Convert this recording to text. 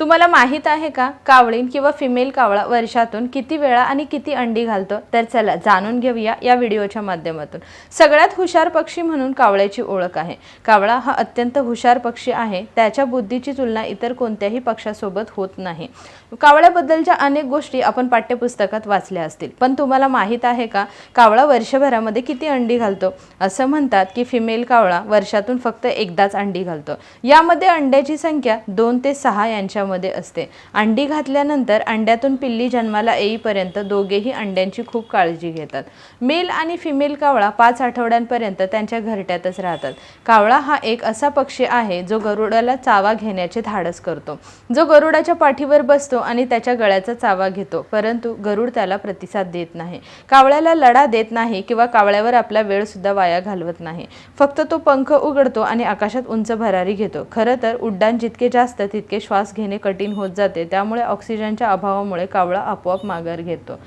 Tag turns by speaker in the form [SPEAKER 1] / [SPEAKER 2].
[SPEAKER 1] तुम्हाला माहीत आहे का कावळीन किंवा फिमेल कावळा वर्षातून किती वेळा आणि किती अंडी घालतो? तर चला जाणून घेऊया या व्हिडिओच्या माध्यमातून. सगळ्यात हुशार पक्षी म्हणून कावळ्याची ओळख आहे. कावळा हा अत्यंत हुशार पक्षी आहे. त्याच्या बुद्धीची तुलना इतर कोणत्याही पक्षासोबत होत नाही. कावळ्याबद्दलच्या अनेक गोष्टी आपण पाठ्यपुस्तकात वाचल्या असतील. पण तुम्हाला माहीत आहे का कावळा वर्षभरामध्ये किती अंडी घालतो? असं म्हणतात की फिमेल कावळा वर्षातून फक्त एकदाच अंडी घालतो. यामध्ये अंड्याची संख्या दोन ते सहा यांच्यामध्ये असते. अंडी घातल्यानंतर अंड्यातून पिल्ली जन्माला येईपर्यंत दोघेही अंड्यांची खूप काळजी घेतात. मेल आणि फिमेल कावळा पाच आठवड्यांपर्यंत त्यांच्या घरट्यातच राहतात. कावळा हा एक असा पक्षी आहे जो गरुडाला चावा घेण्याचे धाडस करतो. जो गरुडाच्या पाठीवर बसतो आणि त्याच्या गळ्याचा चावा घेतो परंतु गरुड त्याला प्रतिसाद देत नाही. कावळ्याला लढा देत नाही किंवा कावळ्यावर आपला वेळ सुद्धा वाया घालवत नाही. फक्त तो पंख उघडतो आणि आकाशात उंच भरारी घेतो. खरं तर उड्डाण जितके जास्त तितके श्वास घेणे कठीण होत जाते त्यामुळे ऑक्सिजनच्या अभावामुळे कावळा आपोआप माघार घेतो.